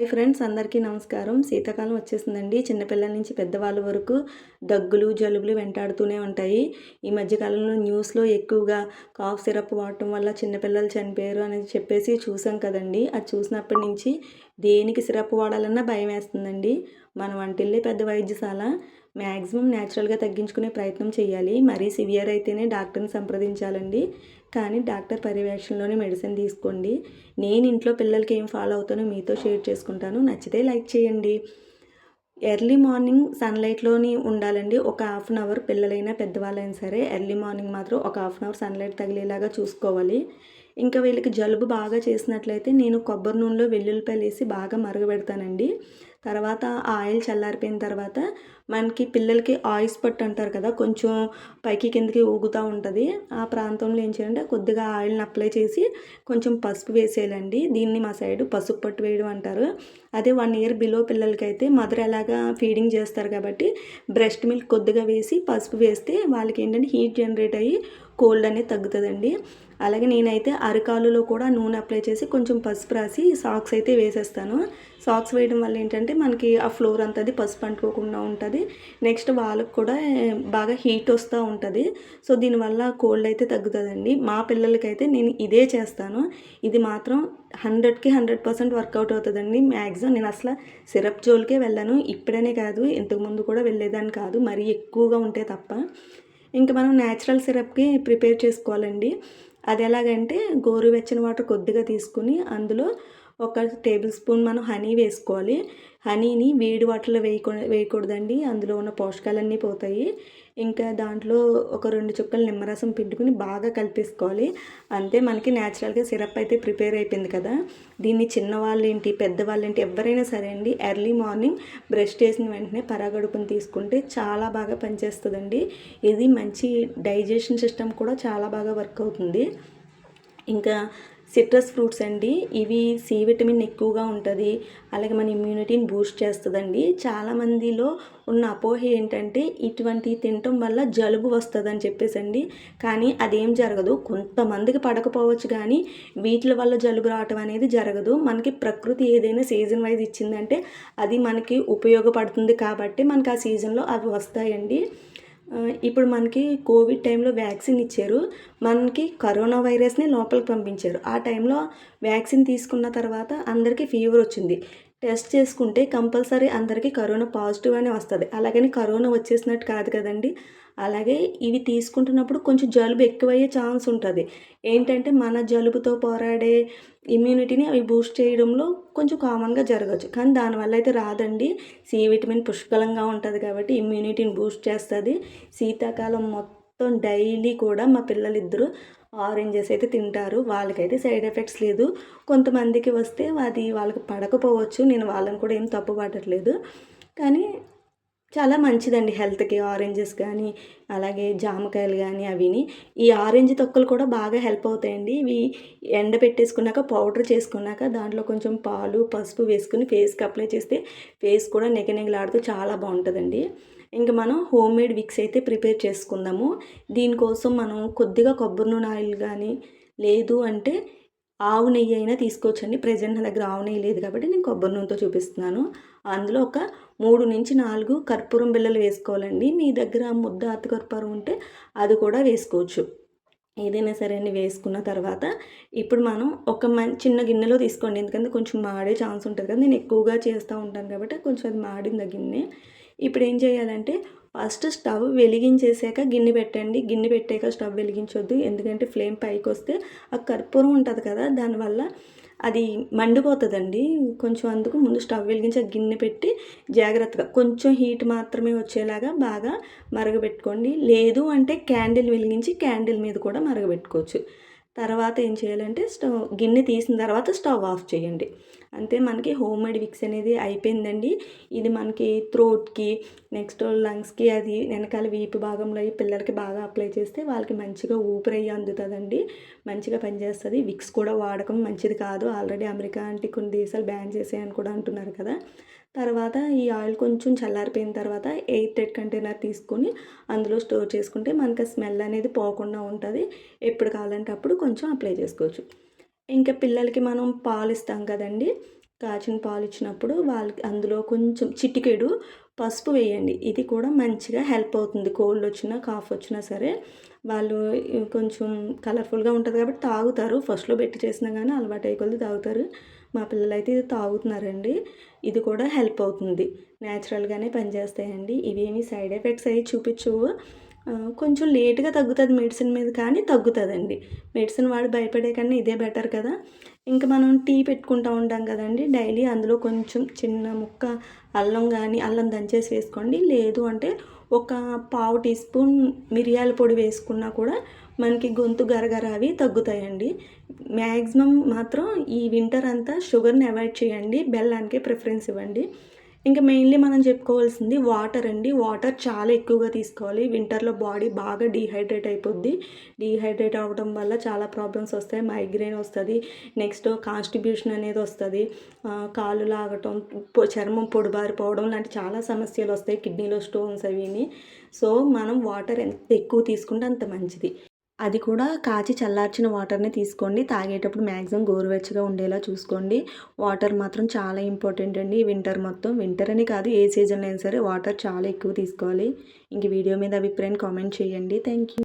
Hi friends అందరికీ నమస్కారం. శీతాకాలం వచ్చేసిందండి. చిన్నపిల్లల నుంచి పెద్దవాళ్ళ వరకు దగ్గులు జలుబులు వెంటాడుతూనే ఉంటాయి. ఈ మధ్యకాలంలో న్యూస్లో ఎక్కువగా కాఫ్ సిరప్ వాడటం వల్ల చిన్నపిల్లలు చనిపోయారు అనేది చెప్పేసి చూసాం కదండి. అది చూసినప్పటి నుంచి దేనికి సిరప్ వాడాలన్నా భయం వేస్తుందండి. మన వంటిల్లే పెద్ద వైద్యశాల. మ్యాక్సిమం న్యాచురల్గా తగ్గించుకునే ప్రయత్నం చేయాలి. మరీ సివియర్ అయితేనే డాక్టర్ని సంప్రదించాలండి. కానీ డాక్టర్ పర్యవేక్షణలోనే మెడిసిన్ తీసుకోండి. నేను ఇంట్లో పిల్లలకి ఏం ఫాలో అవుతానో మీతో షేర్ చేసుకుంటాను. నచ్చితే లైక్ చేయండి. ఎర్లీ మార్నింగ్ సన్లైట్లోని ఉండాలండి. ఒక హాఫ్ అన్ అవర్ పిల్లలైనా పెద్దవాళ్ళైనా సరే ఎర్లీ మార్నింగ్ మాత్రం ఒక హాఫ్ అన్ అవర్ సన్లైట్ తగిలేలాగా చూసుకోవాలి. ఇంకా వీళ్ళకి జలుబు బాగా చేసినట్లయితే నేను కొబ్బరి నూనెలో వెల్లుల్లిపాయలు వేసి బాగా మరగబెడతానండి. తర్వాత ఆయిల్ చల్లారిపోయిన తర్వాత మనకి పిల్లలకి ఆయిల్స్ పట్టు అంటారు కదా కొంచెం పైకి కిందకి ఊగుతూ ఉంటుంది. ఆ ప్రాంతంలో ఏం చేయాలంటే కొద్దిగా ఆయిల్ని అప్లై చేసి కొంచెం పసుపు వేసేయాలండి. దీన్ని మా సైడ్ పసుపు పట్టు వేయడం అంటారు. అదే వన్ ఇయర్ బిలో పిల్లలకైతే మదర్ ఎలాగా ఫీడింగ్ చేస్తారు కాబట్టి బ్రెస్ట్ మిల్క్ కొద్దిగా వేసి పసుపు వేస్తే వాళ్ళకి ఏంటంటే హీట్ జనరేట్ అయ్యి కోల్డ్ అనేది తగ్గుతుందండి. అలాగే నేనైతే అరకాలులో కూడా నూనె అప్లై చేసి కొంచెం పసుపు రాసి సాక్స్ అయితే వేసేస్తాను. సాక్స్ వేయడం వల్ల ఏంటంటే మనకి ఆ ఫ్లోర్ అంతది పసుపు అంటుకోకుండా ఉంటుంది. నెక్స్ట్ వాళ్ళకు కూడా బాగా హీట్ వస్తూ ఉంటుంది. సో దీనివల్ల కోల్డ్ అయితే తగ్గుతుందండి. మా పిల్లలకైతే నేను ఇదే చేస్తాను. ఇది మాత్రం హండ్రెడ్కి హండ్రెడ్ పర్సెంట్ వర్కౌట్ అవుతుందండి. మ్యాక్సిమం నేను అసలు సిరప్ జోలికే వెళ్ళాను. ఇప్పుడనే కాదు ఇంతకుముందు కూడా వెళ్ళేదాన్ని కాదు. మరీ ఎక్కువగా ఉంటే తప్ప. ఇంకా మనం న్యాచురల్ సిరప్కి ప్రిపేర్ చేసుకోవాలండి. అది ఎలాగంటే గోరువెచ్చని వాటర్ కొద్దిగా తీసుకుని అందులో ఒక టేబుల్ స్పూన్ మనం హనీ వేసుకోవాలి. హనీని వేడి వాటర్లో వేయకూ వేయకూడదండి. అందులో ఉన్న పోషకాలన్నీ పోతాయి. ఇంకా దాంట్లో ఒక రెండు చుక్కలు నిమ్మరసం పిండుకుని బాగా కలిపేసుకోవాలి. అంతే మనకి న్యాచురల్గా సిరప్ అయితే ప్రిపేర్ అయిపోయింది కదా. దీన్ని చిన్నవాళ్ళేంటి ఏంటి ఎవరైనా సరే అండి ఎర్లీ మార్నింగ్ బ్రష్ చేసిన వెంటనే పరాగడుపుని తీసుకుంటే చాలా బాగా పనిచేస్తుందండి. ఇది మంచి డైజెషన్ సిస్టమ్ కూడా చాలా బాగా వర్క్ అవుతుంది. ఇంకా సిట్రస్ ఫ్రూట్స్ అండి. ఇవి సి విటమిన్ ఎక్కువగా ఉంటుంది. అలాగే మన ఇమ్యూనిటీని బూస్ట్ చేస్తుందండి. చాలామందిలో ఉన్న అపోహ ఏంటంటే ఇటువంటి తినటం వల్ల జలుబు వస్తుందని చెప్పేసి అండి కానీ అదేం జరగదు. కొంతమందికి పడకపోవచ్చు కానీ వీటి వల్ల జలుబు రావటం అనేది జరగదు. మనకి ప్రకృతి ఏదైనా సీజన్ వైజ్ ఇచ్చిందంటే అది మనకి ఉపయోగపడుతుంది కాబట్టి మనకి ఆ సీజన్లో అవి వస్తాయండి. ఇప్పుడు మనకి కోవిడ్ టైంలో వ్యాక్సిన్ ఇచ్చారు. మనకి కరోనా వైరస్ని లోపలికి పంపించారు. ఆ టైంలో వ్యాక్సిన్ తీసుకున్న తర్వాత అందరికీ ఫీవర్ వచ్చింది. టెస్ట్ చేసుకుంటే కంపల్సరీ అందరికీ కరోనా పాజిటివ్ అని వస్తుంది. అలాగని కరోనా వచ్చేసినట్టు కాదు కదండి. అలాగే ఇవి తీసుకుంటున్నప్పుడు కొంచెం జలుబు ఎక్కువయ్యే ఛాన్స్ ఉంటుంది. ఏంటంటే మన జలుబుతో పోరాడే ఇమ్యూనిటీని అవి బూస్ట్ చేయడంలో కొంచెం కామన్గా జరగచ్చు. కానీ దానివల్ల అయితే రాదండి. సి విటమిన్ పుష్కలంగా ఉంటుంది కాబట్టి ఇమ్యూనిటీని బూస్ట్ చేస్తుంది. శీతాకాలం మొత్తం డైలీ కూడా మా పిల్లలిద్దరూ ఆరెంజెస్ అయితే తింటారు. వాళ్ళకైతే సైడ్ ఎఫెక్ట్స్ లేదు. కొంతమందికి వస్తే అది వాళ్ళకి పడకపోవచ్చు. నేను వాళ్ళని కూడా ఏం తప్పు పడట్లేదు. కానీ చాలా మంచిదండి హెల్త్కి ఆరెంజెస్ కానీ అలాగే జామకాయలు కానీ అవిని. ఈ ఆరెంజ్ తొక్కలు కూడా బాగా హెల్ప్ అవుతాయండి. ఇవి ఎండ పెట్టేసుకున్నాక పౌడర్ చేసుకున్నాక దాంట్లో కొంచెం పాలు పసుపు వేసుకుని ఫేస్కి అప్లై చేస్తే ఫేస్ కూడా నెగనెగలాడుతూ చాలా బాగుంటుందండి. ఇంకా మనం హోమ్ మేడ్ విక్స్ అయితే ప్రిపేర్ చేసుకుందాము. దీనికోసం మనం కొద్దిగా కొబ్బరి నూనె ఆయిల్ కానీ లేదు అంటే ఆవు నెయ్యి అయినా తీసుకోవచ్చండి. ప్రజెంట్ నా దగ్గర ఆవు నెయ్యి లేదు కాబట్టి నేను కొబ్బరి నూనెతో చూపిస్తున్నాను. అందులో ఒక మూడు నుంచి నాలుగు కర్పూరం బిళ్ళలు వేసుకోవాలండి. మీ దగ్గర ముద్ద అత్తకర్పూరం ఉంటే అది కూడా వేసుకోవచ్చు. ఏదైనా సరే అండి వేసుకున్న తర్వాత ఇప్పుడు మనం ఒక మం చిన్న గిన్నెలో తీసుకోండి. ఎందుకంటే కొంచెం మాడే ఛాన్స్ ఉంటుంది కదా నేను ఎక్కువగా చేస్తూ ఉంటాను కాబట్టి కొంచెం అది మాడింది గిన్నె. ఇప్పుడు ఏం చేయాలంటే ఫస్ట్ స్టవ్ వెలిగించేసాక గిన్నె పెట్టండి. గిన్నె పెట్టాక స్టవ్ వెలిగించొద్దు. ఎందుకంటే ఫ్లేమ్ పైకి వస్తే ఆ కర్పూరం ఉంటుంది కదా దానివల్ల అది మండిపోతుందండి. కొంచెం అందుకు ముందు స్టవ్ వెలిగించి గిన్నె పెట్టి జాగ్రత్తగా కొంచెం హీట్ మాత్రమే వచ్చేలాగా బాగా మరగబెట్టుకోండి. లేదు అంటే క్యాండిల్ వెలిగించి క్యాండిల్ మీద కూడా మరగబెట్టుకోవచ్చు. తర్వాత ఏం చేయాలంటే స్టవ్ గిన్నె తీసిన తర్వాత స్టవ్ ఆఫ్ చేయండి. అంతే మనకి హోమ్ మేడ్ విక్స్ అనేది అయిపోయిందండి. ఇది మనకి థ్రోట్కి నెక్స్ట్ లంగ్స్కి అది వెనకాల వీపు భాగంలో పిల్లలకి బాగా అప్లై చేస్తే వాళ్ళకి మంచిగా ఊపిరయ్యి అందుతుందండి. మంచిగా పనిచేస్తుంది. విక్స్ కూడా వాడకం మంచిది కాదు. ఆల్రెడీ అమెరికా అంటే కొన్ని దేశాలు బ్యాన్ చేసాయని కూడా అంటున్నారు కదా. తర్వాత ఈ ఆయిల్ కొంచెం చల్లారిపోయిన తర్వాత ఎయిట్ టెడ్ కంటైనర్ తీసుకొని అందులో స్టోర్ చేసుకుంటే మనకి స్మెల్ అనేది పోకుండా ఉంటుంది. ఎప్పుడు కావాలంటే అప్పుడు కొంచెం అప్లై చేసుకోవచ్చు. ఇంకా పిల్లలకి మనం పాలు ఇస్తాం కదండి. కాచిన పాలు ఇచ్చినప్పుడు వాళ్ళకి అందులో కొంచెం చిటికెడు పసుపు వేయండి. ఇది కూడా మంచిగా హెల్ప్ అవుతుంది. కోల్డ్ వచ్చినా కాఫ్ వచ్చినా సరే. వాళ్ళు కొంచెం కలర్ఫుల్గా ఉంటుంది కాబట్టి తాగుతారు. ఫస్ట్లో పెట్టి చేసినా కానీ అలవాటు అయ్యి తాగుతారు. మా పిల్లలు అయితే ఇది తాగుతున్నారండి. ఇది కూడా హెల్ప్ అవుతుంది. న్యాచురల్గానే పనిచేస్తాయండి. ఇవేమి సైడ్ ఎఫెక్ట్స్ అయ్యి చూపించవు. కొంచెం లేట్గా తగ్గుతుంది మెడిసిన్ మీద కానీ తగ్గుతుందండి. మెడిసిన్ వాడి భయపడే కన్నా ఇదే బెటర్ కదా. ఇంకా మనం టీ పెట్టుకుంటూ ఉంటాం కదండి. డైలీ అందులో కొంచెం చిన్న ముక్క అల్లం కానీ అల్లం దంచేసి వేసుకోండి. లేదు అంటే ఒక పావు టీ స్పూన్ మిరియాల పొడి వేసుకున్నా కూడా మనకి గొంతు గరగర అవి తగ్గుతాయండి. మ్యాక్సిమం మాత్రం ఈ వింటర్ అంతా షుగర్ని అవాయిడ్ చేయండి. బెల్లానికే ప్రిఫరెన్స్ ఇవ్వండి. ఇంకా మెయిన్లీ మనం చెప్పుకోవాల్సింది వాటర్ అండి. వాటర్ చాలా ఎక్కువగా తీసుకోవాలి. వింటర్లో బాడీ బాగా డీహైడ్రేట్ అయిపోద్ది. డీహైడ్రేట్ అవ్వడం వల్ల చాలా ప్రాబ్లమ్స్ వస్తాయి. మైగ్రేన్ వస్తుంది. నెక్స్ట్ కాన్స్టిబ్యూషన్ అనేది వస్తుంది. కాళ్ళు లాగటం పొ- చర్మం పొడిబారిపోవడం లాంటి చాలా సమస్యలు వస్తాయి. కిడ్నీలో స్టోన్స్ అవిని సో మనం వాటర్ ఎంత ఎక్కువ తీసుకుంటే అంత మంచిది. అది కూడా కాచి చల్లార్చిన వాటర్ని తీసుకోండి. తాగేటప్పుడు మ్యాక్సిమం గోరువెచ్చగా ఉండేలా చూసుకోండి. వాటర్ మాత్రం చాలా ఇంపార్టెంట్ అండి వింటర్ మొత్తం. వింటర్ అని కాదు ఏ సీజన్లో అయినా సరే వాటర్ చాలా ఎక్కువ తీసుకోవాలి. ఇంక వీడియో మీద అభిప్రాయం కామెంట్ చేయండి. Thank you